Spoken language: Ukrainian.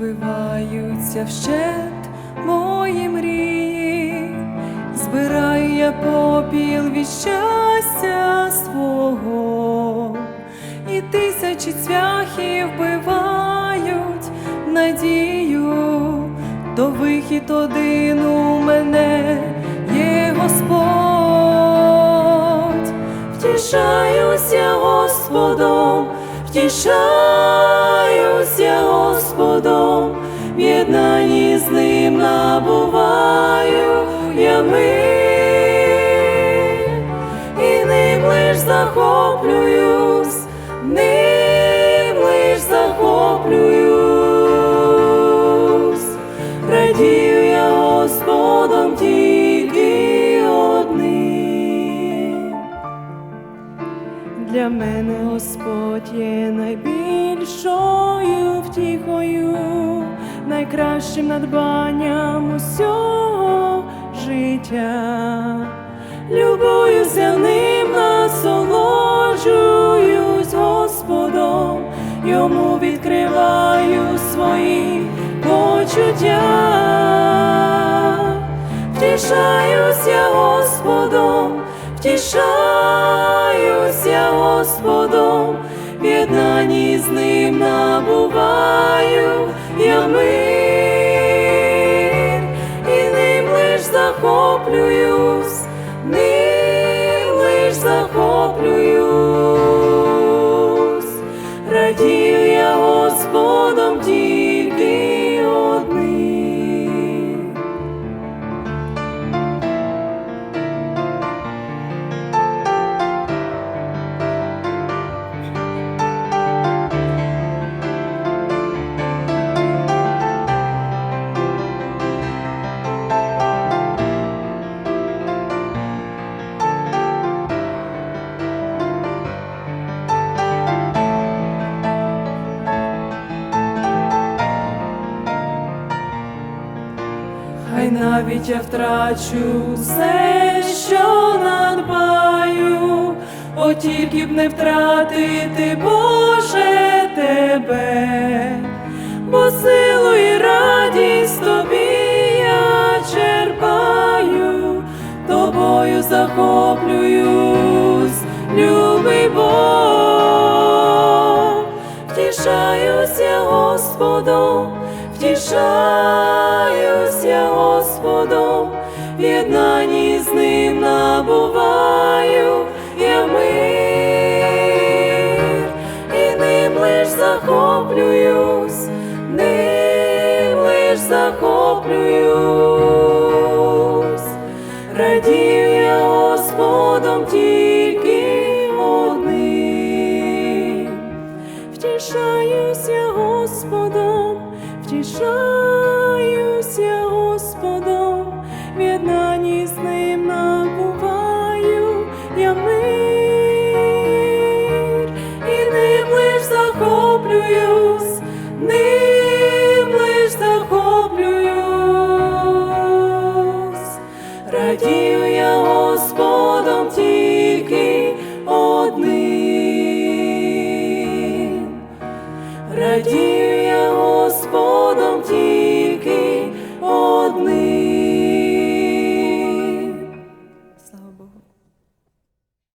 розбиваються вщент мої мрії, збираю я попіл від щастя свого, і тисячі цвяхів вбивають надію, то вихід один у мене є Господь, втішаюся Господом, втішаюся набуваю я мир, і ним лиш захоплююсь, ним лиш захоплююсь, радію я Господом тільки одним. Для мене Господь є найбільшою втіхою, найкращим надбанням усього життя. Любуюся ним, насолоджуюсь Господом, йому відкриваю свої почуття. Втішаюся Господом, втішаюся Господом, єднанні з ним набуваю я мир, і ним лиш захоплююсь, ним лиш захоплююсь, радію я Господом тільки Хай навіть я втрачу все, що надбаю, от тільки б не втратити, Боже, тебе, бо силу і радість тобі я черпаю, тобою захоплююсь, любий Бог, втішаюся Господом, втішаюся в з ним набуваю я мир, і ним лиш захоплююсь, ним лиш захоплююсь, радію я Господом тільки одним. Втішаюся Господом, втішаюся Господом, єднанні з ним набуваю я мир, і ним лиш захоплююсь,